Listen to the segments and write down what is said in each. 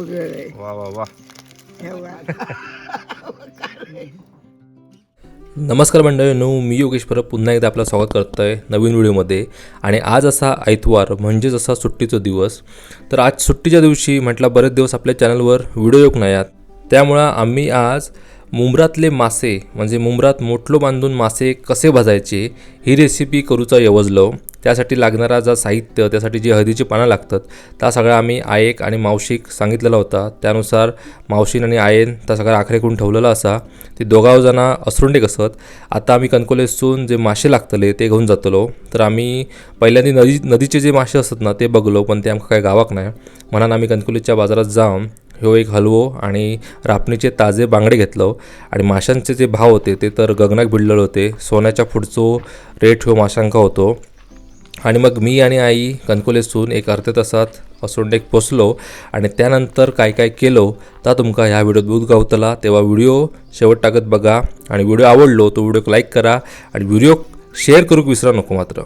पुरळ वा वा वा. आहे नमस्कार मंडळींनो मी योगेश परब पुन्हा एकदा आपलं स्वागत करतो आहे नवीन व्हिडिओमध्ये. आणि आज असा आयतवार म्हणजेच असा सुट्टीचा दिवस. तर आज सुट्टीच्या दिवशी म्हटलं बरेच दिवस आपल्या चॅनलवर व्हिडिओ येऊक नाही आहेत त्यामुळं आम्ही आज मुंबरातले मासे म्हणजे मुंबरात मोटलो बांधून मासे कसे भाजायचे ही रेसिपी करूचा यवजलो. त्यासाठी लागणारा जा साहित्य त्यासाठी जी हळदीची पानं लागतात त्या सगळ्या आम्ही आयेक आणि मावशीक सांगितलेला होता. त्यानुसार मावशीन आणि आयेन त्या सगळ्या आखरेकडून ठेवलेला असा. ते दोघाव जाणां असरुंडे कसत आता आम्ही कणकोलेसून जे मासे लागतले ते घेऊन जातलो. तर आम्ही पहिल्यांदा नदी नदीचे जे मासे असतात ना ते बघलो पण ते आमकां काय गावाक नाही. म्हणून आम्ही कणकोलीच्या बाजारात जाऊन ह्यो एक हलवो आणि रापणीचे ताजे बांगडे घेतलो. आणि माशांचे जे भाव होते ते तर गगनाक भिडलेले होते. सोन्याच्या पुढचो रेट ह्यो माशांका होतो. आणि मग मी आणि आई कणकोलेसून एक अर्ध्या तासात असोंडेक पोचलो आणि त्यानंतर काय काय केलो ता तुमका ह्या व्हिडिओत बूत गावतला तेव्हा व्हिडिओ शेवट टाकत बघा आणि व्हिडिओ आवडलो तो व्हिडिओ लाईक करा आणि व्हिडिओ शेअर करूक विसरा नको मात्र.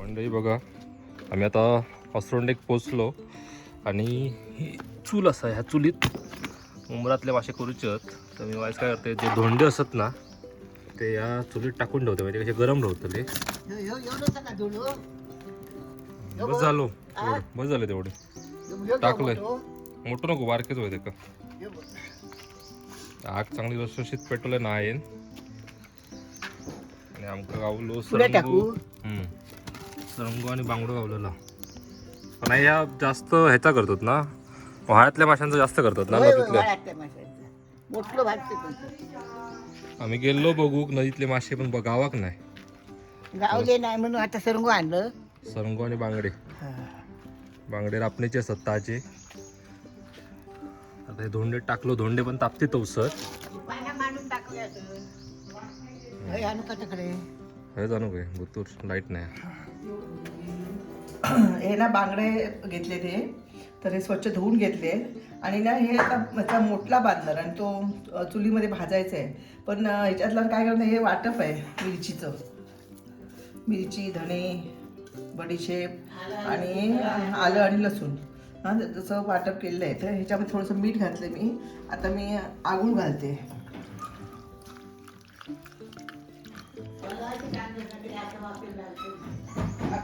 मंडळी बघा आम्ही आता असरोंडेक पोचलो आणि चूल असा ह्या चुलीत उमरातले मासे करूचेत तर मी वायस काय करते जे धोंडे असत ना ते या चुलीत टाकून ठेवते म्हणजे कसे गरम ठेवतले बस झालो. बस झाले तेवढे. टाकलंय. मोठं नको बारकेच होते का? आग चांगली रसरशीत पेटवले ना आहे आणि आमका गावलो सरंगू. सरंगू आणि बांगडो गावलेला. पण ह्या जास्त ह्याचा करतात ना उन्हाळ्यातल्या माशांचा जास्त करतात ना नदीतल्या? मोठलं आम्ही गेलो बघू नदीतले मासे पण ब- गावाक नाही. गावले नाही म्हणून आता सरंगो आणलं. सरंगू आणि बांगडे. बांगडे रापणीचे असतात ताजे आता हे धोंडे टाकलो धोंडे पण तापते तवसर आणू का तिकडे? हे जाणू काय बुतूर लाइट नाही. हे ना बांगडे घेतले ते. तर हे स्वच्छ धुवून घेतले. आणि ना हे आता त्याचा मोठला बांधणार आणि तो चुलीमध्ये भाजायचा आहे. पण अ, ह्याच्यातलं काय करणं हे वाटप आहे मिरचीचं. मिरची धणे बडीशेप आणि आलं आणि लसूण. हां जसं वाटप केलेलं आहे तर ह्याच्यामध्ये थोडंसं मीठ घातलं मी. आता मी आगूळ घालते.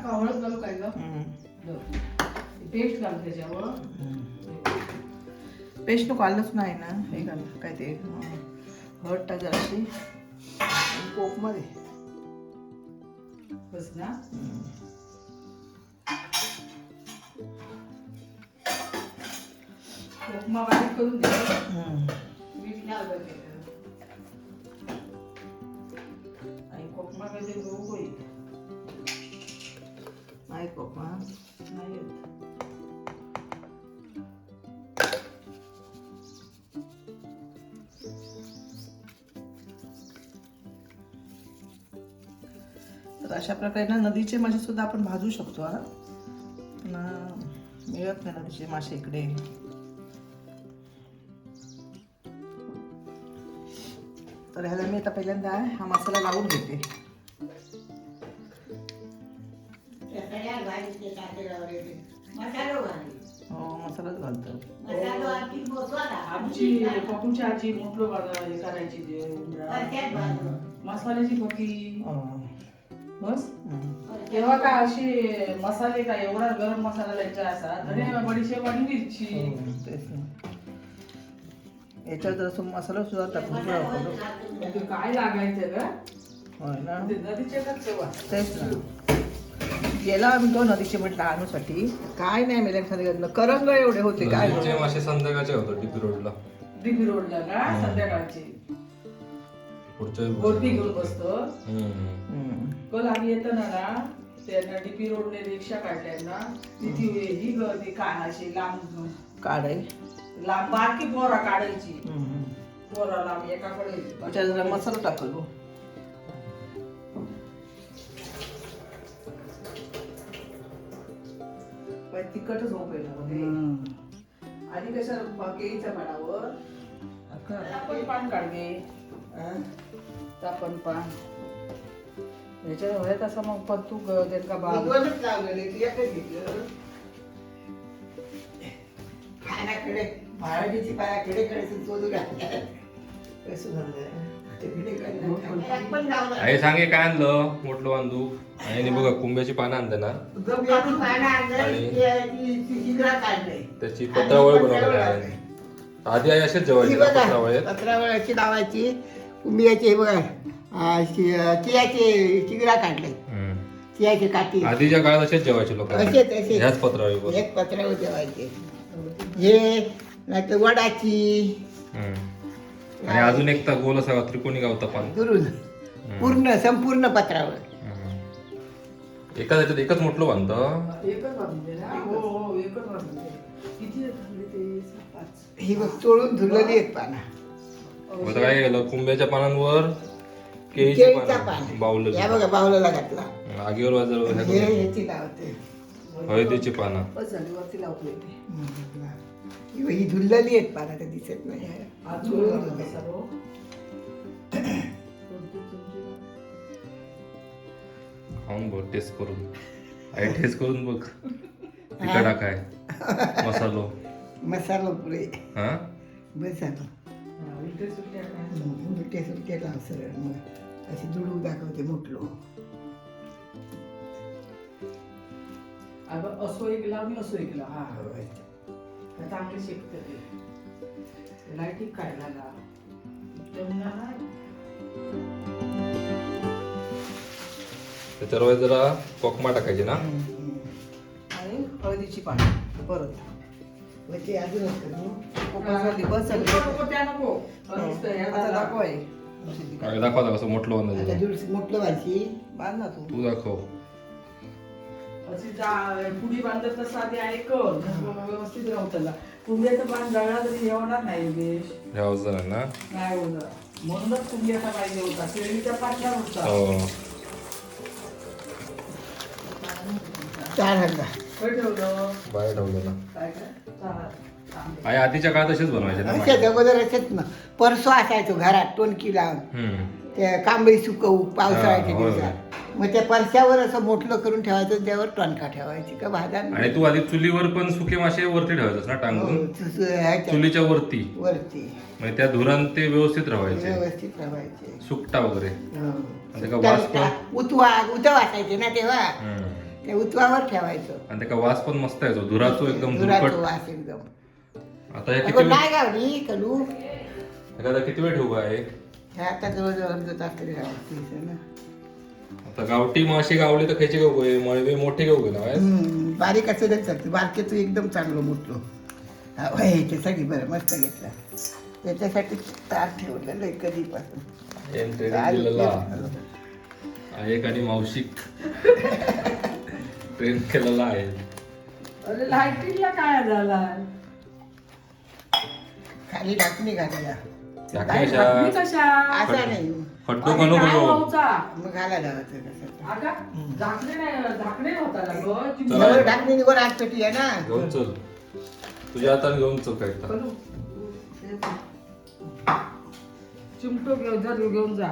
हळद काय. पेस्ट घाल त्याच्यावर. पेस्ट नको आलंच नाही ना. हे घाल काय ते हळद टाक जराशी कोकमध्ये. बस ना. उपमा बारीक करून दे. मीठ नाही. आणि कोकमा कधी गहू होईल. नाही कोकमा. नाही होत. अशा प्रकारे ना नदीचे मासे सुद्धा आपण भाजू शकतो हा. पण मिळत नाही नदीचे मासे इकडे. तर ह्याला मी आता पहिल्यांदा हा मसाला लावून घेते. हो मसालाच घालतो. आमची पप्पूची आजी मोठलो करायची. मसाल्याची अं, बस. तेव्हा काय असे मसाले काय एवढा गरम मसाला द्यायचा असा धने बडीशेप आणि मिरची. हो, याच्यात जर मसाला सुद्धा टाकून काय लागायचं का होय ना. का तेच ना. गेला आम्ही तो नदीचे म्हटलं आणूसाठी. काय नाही मेल्या खाली करंग एवढे होते काय? मासे संध्याकाळचे होतो टीपी रोडला. दिबी रोडला का? संध्याकाळची. पुढच्या गोटी घेऊन बसतो. कल आम्ही येताना ना त्यांना डीपी रोडने रिक्षा काढल्या ना तिथे ही गर्दी अशी लांब काढ आहे लांब बारकी पोरा काढायची. पोरा लांब एकाकडे जरा मसाला टाकल पहिला मध्ये आणि कशा केळीच्या पानावर. आपण पान काढगे आपण पान. ह्याच्या वयात असं मग पण तू ग- त्यांका बाग भगवानच लावलेले, ती एकच घेतलं. कडे घातल्या कसं पण लावलं आई सांगे काय आणलं? मोठलं बांधूक आणि बघा कुंभ्याची पानं आणते ना. आणलं, आणि- काढलंय. त्याची पत्रावळ बनवलेली पत्रावळ आहे. आधी आई असेच ही ना बघा, पत्रावळीत? पत्रावळाची लावायची कुंभियाची हे बघा. शि- तिळाचे शिगडा काढले. हम्म. तिळाची काठी. आधीच्या काळात असेच जेवायचे लोक. असेच असेच. ह्याच पत्रावळीवर एक पत्रावळ जेवायचे. हे नाही तर वडाची. हम्म. आणि अजून एक तर गोल असा त्रिकोणी गावता दुरून. पूर्ण संपूर्ण पत्रावळ एकाच याच्यात एकच मोठलं बांधतं. एकच हो हो एकच बांधले किती झाले ते? सहा, पाच. ही बघ चोळून धुरलेली आहेत पाना. आता काय केलं? कुंभ्याच्या पानांवर केळीची केळीचा पानं पान. बावलं या बघा बाहुलाला घातला. आगीवर हे ह्याची लावते. हळदीची पानं. बस लावतो इथे. ही ही धुरलेली आहेत पाना ते दिसत नाही. आज. सर्व. खाऊन बघ टेस्ट करून. आई टेस्ट करून बघ. तिखटा काय मसालो. मसाला पुरे. हा? हा, उलटे सुलटे सुलटे लाव सरळ मग. अशी दुडू दाखवते मोठलो. अगं असो एक लाव आणि असो एक लाव. हा आता चांगले शेकते लाईटी काय झाला त्याच्यावर जरा कोकमा टाकायची ना? आणि हळदीची पानं परत. मग ते अजूनच करू कोकण झाली बस नको त्या झालं. आहे काय दाखवा कसं मोठलं आता बांधायचं मोठलं व्हायची. बांध ना तू. तू दाखव. अशी जा- पुडी बांधत तसं आधी ऐकल व्यवस्थित राहू त्याला. कुंड्याचं बांध जळला तरी हे होणार नाही योगेश. ह्या अवजण ना? नाही होणार. म्हणूनच कुंड्याचा पाहिजे होता. केळीच्या पाठला होता. हो. चार हजार काय ठेवलं? बाहेर ठेवलं ना काय काय? चालेल. आधीच्या काळात असेच बनवायचे ना अगोदर असेच ना. परसो असायचो घरात टोनकी लावून. हम्म. ते कांबळी सुकवू पावसाळ्याच्या हा, होय, दिवसात. मग त्या परश्यावर असं मोठलं करून ठेवायचं त्यावर टोनका ठेवायची का भाजा आणि तू आधी चुलीवर पण सुके मासे वरती ठेवायचंस ना हो, टांगून ह्याच्या चुलीच्या वरती. वरती. म्हणजे त्या धुरान ते व्यवस्थित राहायचे. व्यवस्थित ठेवायचे सुकटा वगैरे. हो. आणि त्याचा वास पण उतवा उतव असायचे ना तेव्हा. हम्म. ते उतवावर ठेवायचं. आणि त्याचा वास पण मस्त यायचो धुराचो एकदम धुराचं धुरकट वास एकदम. आता हे अगं किती नाही गावली कलू. एखादा किती वेळ ठेवू काय हे? आता जवळजवळ अर्धा तास तरी राहायचं ना. आता गावठी मासे गावले तर खायचे गाव गोय मळवे मोठे गोय ना? हम्म, बारीक असं नाही चालते. बारकेचं एकदम चांगलं मोठलं हा बरं मस्त घेतला. त्याच्यासाठी तार ठेवलेलं आहे कधीपासून. एम ट्रेनिंग तार दिलेला इथे- एक आणि मावशिक ट्रेन केलेला आहे. अरे लाईटिंगला काय झाला? खाली ढाकणी घालूया कशा असा नाही फट्टू आधी करू काय नको व्हायचा? मग घाला लावायचं कसं आगा, झाकणे नाही झाकणे होता ना गं. ती चला. जवळ ढाकणी वर आत पेटी आहे ना घेऊन चल तुझ्या हाताने घेऊन चल काय तर. करू. चिमटो घेऊन जा घेऊन जा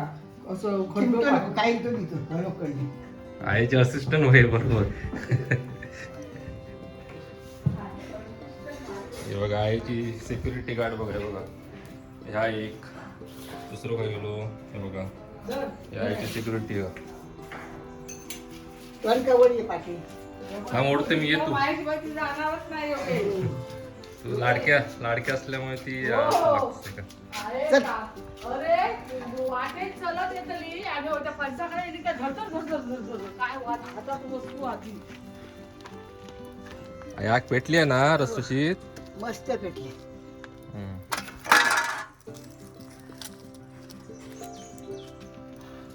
असं खड्डो चिमटो पाड. नको, काही तो आईचे असिस्टंट होय बरोबर हे बघा आईची सिक्युरिटी गार्ड बघा बघा ह्या एक दुसरं काय गेलो हे बघा धर. हे आईची सिक्युरिटी हा मोडते मी येतो. तू लाडक्या लाडक्या असल्यामुळे ती. लागते का? अरे वाटेत चलत येतली आणि पंचाकडे येते काय वाट हातात वस्तू आधी आई आग पेटली आहे ना रसशीत मस्त पेटली.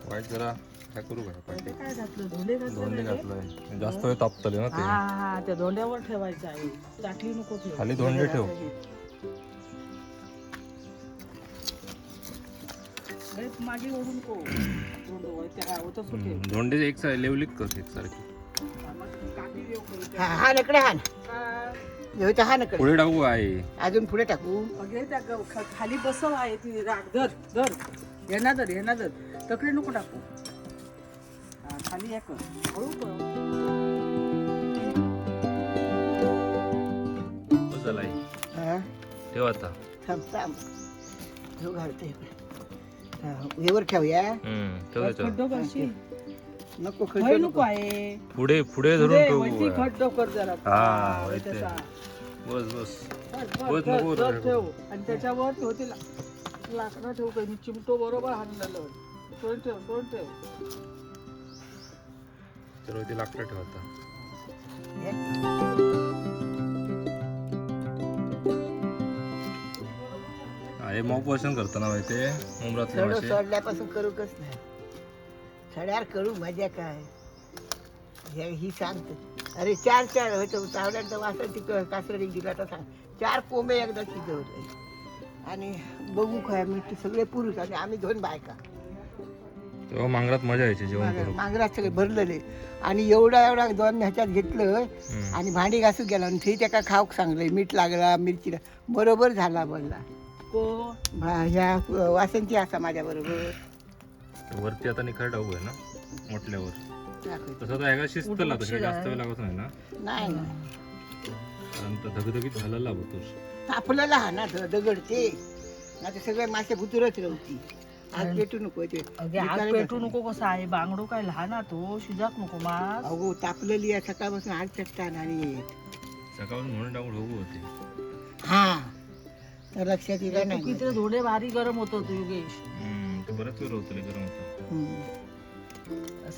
वाईट जरा काय करू का? काय घातलं? धोंडे धोंडे घातलंय. जास्त वेळ तापतले ना हा ते. हा त्या धोंड्यावर ठेवायचं आहे. नको ठेव. खाली धोंडे ठेव. अरे, मागे ओढू नको. धोंड होय, ते काय होतं सुटे हम्म, धोंडे एक सारखे लेवलीत कर एक सारखी. हा हा हान काय? घेऊ तर हा पुढे टाकू आहे अजून पुढे टाकू. अगे त्या ग- ख- खाली बसव आहे ती. राग धर धर. येणार धर येणार धर. तकडे नको टाकू. हा, खाली हळू कर. चला आई. हा? ठेव आता. थांब थांब. ठेव घालते हा, यावर ठेवूया हम्म, ठेव त्याच्यावर खड्डो करशील नको भय खड्डे नको. आहे. पुढे पुढे धरून पुढे ठेवू. खड्डो कर जरा. हा, वरती. बस बस. बस, नको ठेव. आणि त्याच्यावर लाकडं ठेव काही. चिमटो बरोबर हाणलेलं. ठेव सोड ठेव. तर ते लाकडं ठेव आता. हा, मॉप वर्षन करताना माहिती उमरातले सड मासे. सोडल्यापासून करूकच नाही. सड्यावर करू मजा काय. हे ही सांगते. अरे चार चार होतं चावड्यांचा वासन ती कासरडी दिला तर सांग. चार कोंबे एकदा शिजवले आणि बघू काय मी ते सगळे पुरुष आणि आम्ही दोन बायका. तेव्हा मांगरात मजा यायची जेवण करून. मांगरात सगळे भरलेले. आणि एवढा एवढा दोन ह्याच्यात घेतलं. आणि भांडी घासून गेला आणि ते त्याका खाऊक सांगले मीठ लागला मिरची लाग- बरोबर झाला बोलला को ह्या वासंती असा माझ्या बरोबर. ते वरती आता निखळ डाऊ आहे ना म्हटल्यावर तसं तर शिस्त लागतं जास्त वेळ लागत नाही ना? नाही ना. कारण तर धगधगीत घालायला लागतो आपलं लहान ना द- दगड ते. आता सगळे मासे भुतुरच राहती आज पेटू नको ते. अगे आग पेटू नको कसा आहे? बांगडो काय लहान हा तो. शिजाक नको मास. अगो तापलेली आहे. सकाळपासून आज चट्टान आणि सकाळून म्हणून डाऊन ढोगू होते. हा. तर लक्षात येईल नाही. किती थोडे भारी गरम होत होतो योगेश. हम्म, ते बरेच वेळ होतं रे गरम होतं. हम्म.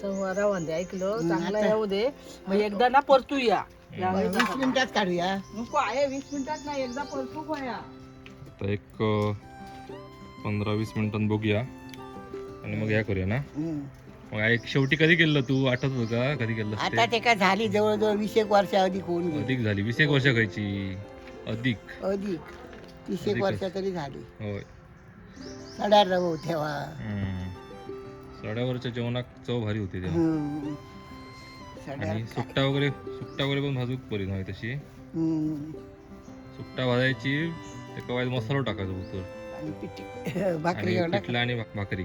ऐकलं? चांगलं येऊ दे. मग एकदा ना परतू या. वीस मिनिटात काढूया. नको आहे वीस मिनिटात नाही एकदा परतू एक पंधरा वीस मिनिटांत बघूया. आणि मग या करूया ना. मग एक शेवटी कधी केलं तू? आठवत होतं का? कधी केलं आता ते? काय झाली जवळजवळ वीस एक वर्ष अधिक होऊन गेली? अधिक झाली. वीस एक वर्ष खायची. अधिक. अधिक. तीस एक अधिकच. वर्ष तरी झाली. होय. सड्या रवू ठेवा. हम्म. सड्यावरच्या जेवणात चव भारी होती तेव्हा. सड्या आणि सुट्टा वगैरे सुट्टा वगैरे पण भाजूक परी नाही तशी. सुट्टा भाजायची त्याच्या वाईट मसाला टाकायचा उतर आणि पिठी भाकरी आणि घेऊन पिठला आणि भाक- भाकरी.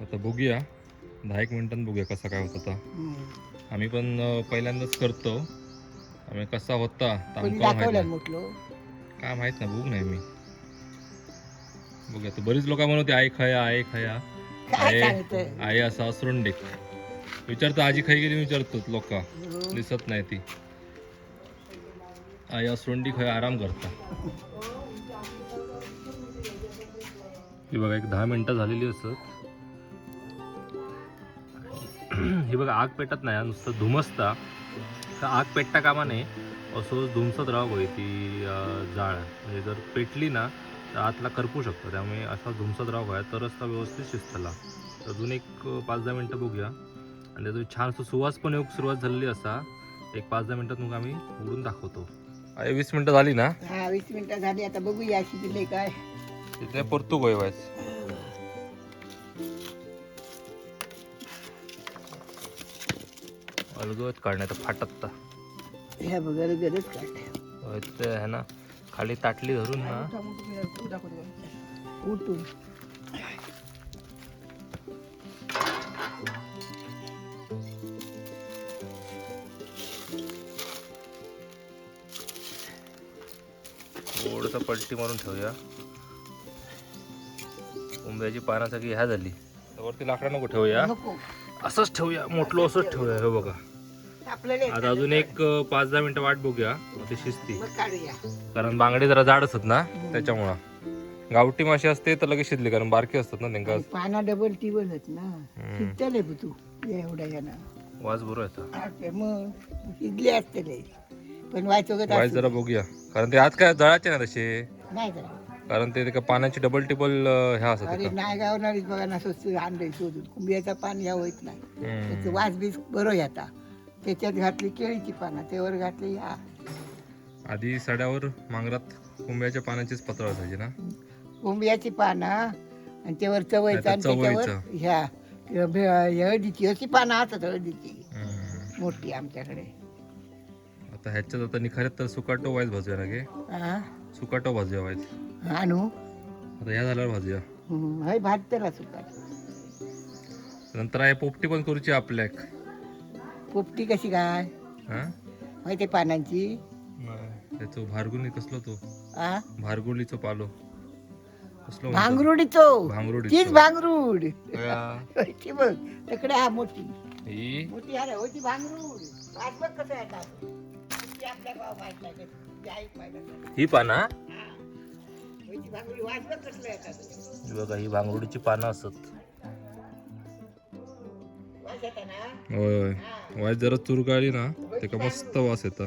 आता बघूया दहा एक मिनिटांत बघूया कसा काय होता आता. आम्ही पण अं, पहिल्यांदाच करतो. आम्ही कसा होता तर कोणी आमका माहीत दाखवलं नाही. म्हटलं? काय माहीत ना बघ नाही मी बघूया तर बरीच लोक म्हणते आई खया आई खया. काय आहे. आई असा असरून डेक विचारतो आजी खाई गेली विचारतो लोक. दिसत नाही ती. आई असरुंडी खय आराम करता. ही बघा एक दहा मिनिटं झालेली असत. ही बघा आग पेटत नाही हा, नुसतं धुमसता. तर आग पेटता कामा नये. असं धुमसत राहावं होय ती अं, जाळ. म्हणजे जर पेटली ना आतला करपू शकतो. त्यामुळे असा धुमसत राहावं होय तरच ता व्यवस्थित शिजतला अजून एक पाच दहा मिनटं बघूया. आणि त्याचा छान असं सुवास पण येऊक सुरुवात झालेली असा. एक पाच दहा मिनिटात मग आम्ही उडून दाखवतो. वीस मिनिटं झाली ना? हा वीस मिनिटं झाली. आता बघूया शिकले काय. तिथे परतू गोय व्हायच अलगत काढण्यात फाटत ह्या बघायला गरज काढ ना. खाली ताटली धरून ना. उठून. थोडस पलटी मारून ठेवूया. उंब्याची पानं सगळी ह्या झाली. वरती लाकडा नको ठेवूया. असंच ठेवूया. मोठलं असंच ठेवूया. हे बघा. आता अजून एक पाच दहा मिनिटं वाट बघूया. मग ती शिजती कारण बांगडे जरा जाड असतात ना त्याच्यामुळं. गावठी मासे असते तर लगेच शिजले कारण बारके असतात ना आणि पाना डबल टिबल होत ना. शिजतले तू एवढ्या यानं. वाज बरोबर येतं. असते मग शिजले असतले पण वगैरे वाईज जरा बघूया. कारण ते आज काय जळाचे ना तसे. नाही करा कारण ते पाण्याची डबल टिबल ह्या असतात अरे. नाही गावणारीच बघा ना स्वस्त आणलंय शोधून. कुंबियाचा पान या होत नाही. वास बीस बरं येता त्याच्यात घातली केळीची पानं त्यावर घातली या आधी सड्यावर मांगरात कुंब्याच्या पानाचीच पत्र असायची ना? कोंबियाची पानं आणि त्यावर चवयचं आणि त्याच्यावर चवळीचं. ह्या हळदीची अशी पानं असतात हळदीची. हम्म. मोठी आमच्याकडे. आता ह्याच्यात आता निखाऱ्यात तर सुकाटो वाईज भाजूया ना गे? हा? सुकाटो भाजूया वाईज. आणू? आता ह्या झाल्यावर भाजूया. हय भात त्याला सुका नंतर आहे पोपटी पण करूची आपल्याक. पोपटी कशी काय? हा? माहिती पानांची? त्याचो भार्गुनी कसलो तो? आ? भार्गुलीचो पालो. कसलो म्हणतो? भांगरुडी. तीच भांगरूड. ती बघ तिकडे हा मोठी ही? मोठी अरे होती भांगरूड. आज बघ कसं येतात ती आपल्या गाव माहीत नाही ती आई पाहिलं ही पाना हा. होती भांगरुडी. वाज बघ कसलं येतात ही बघा ही भांगरुडीची पानं असत. होय होय. वाज जरा चुरगाळी ना त्याका मस्त वास येतात.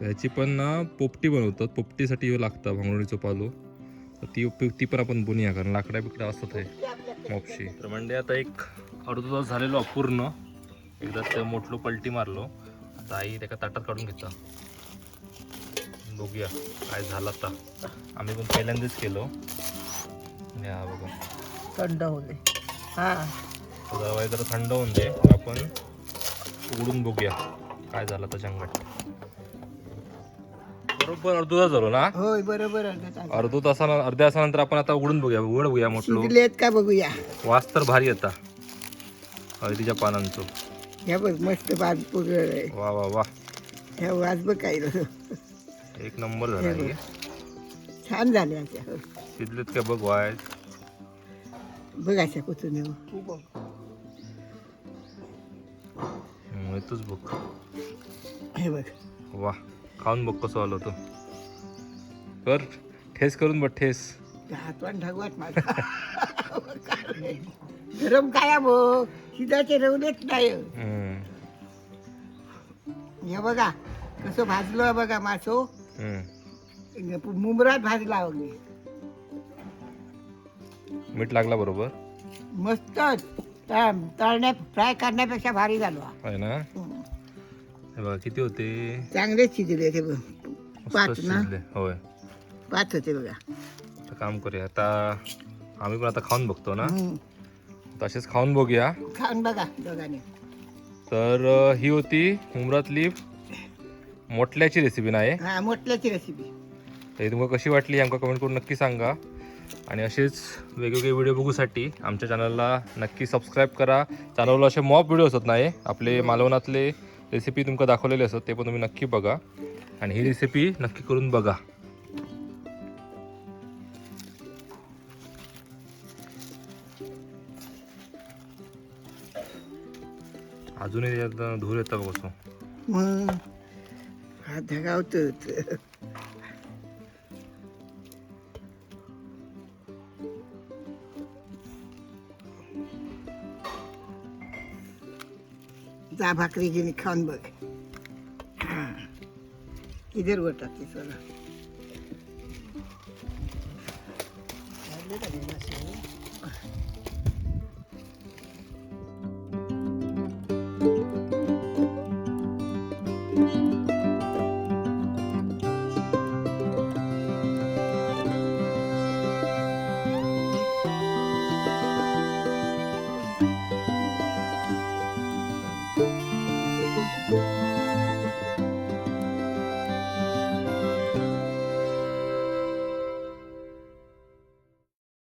त्याची पण ना पोपटी बनवतात. पोपटीसाठी लागता भांगरुडीचो पालो. तर ती ती पण आपण बुनिया कारण लाकड्या बिकड्या असतात हे. मोक्षी. तर म्हणजे आता एक अर्धा तास झालेलो अपूर्ण. एकदा ते मोठलो पलटी मारलो. आता आई त्याका ताटात काढून घेता. बघूया काय झालं आता. आम्ही पण पहिल्यांदाच केलो. हा बघा. थंड होऊ दे. हा. तर जरा थंड होऊन दे. आपण उघडून बघूया काय झालं जंगट बरोबर अर्धा तास झालो ना? होय बरोबर अर्धा तास. अर्ध्या तासानंतर आपण आता उघडून बघूया उघड बघूया म्हटलो. शिजलेत का बघूया? वास तर भारी येता हळदीच्या पानांचो. ह्या बघ मस्त वा वा वा. ह्या वाज बघ काय एक नंबर झाला हे. छान झाले आता. शिजलेत काय बघ वाय बघ अशा कुठून येऊ. तू बघ. हे बघ. वा खाऊन बघ कसं आलं तो कर ठेस करून बघ ठेस. हातवान ढगवात माझा गरम काय बघ शिजाचे रवलेच नाही. हम्म, हे बघा कसं भाजलं बघा मासो. हम्म. मुंबरात भाजला वगैरे मीठ लागला बरोबर. मस्तच. तळ- तळण्या फ्राय करण्यापेक्षा भारी झालो. हा. आहे ना. हे बघा किती होते? चांगलेच शिजले ते मस्त पाच ना? शिजले होय. पाच होते बघा. काम करूया. आता आम्ही पण आता खाऊन बघतो ना. तसेच खाऊन बघूया. खाऊन बघा दोघांनी. तर अं, ही होती उमरातली मोटल्याची रेसिपी नाही हा? मोठल्याची रेसिपी तर ही तुम्हाला कशी वाटली आमका कमेंट करून नक्की सांगा. आणि असेच वेगवेगळे व्हिडिओ बघूसाठी आमच्या चॅनलला नक्की सबस्क्राईब करा. चॅनलला असे मॉप व्हिडिओ असत नाही. आपले मालवणातले रेसिपी तुमका दाखवलेले असतात ते पण तुम्ही नक्की बघा. आणि ही रेसिपी नक्की करून बघा. अजूनही धूर येतं बघतो मग. हा धगावतोच जा भाकरी घेऊन खाऊन बघ हा. इधर वर टाकते सोना झाले का नाही मासे?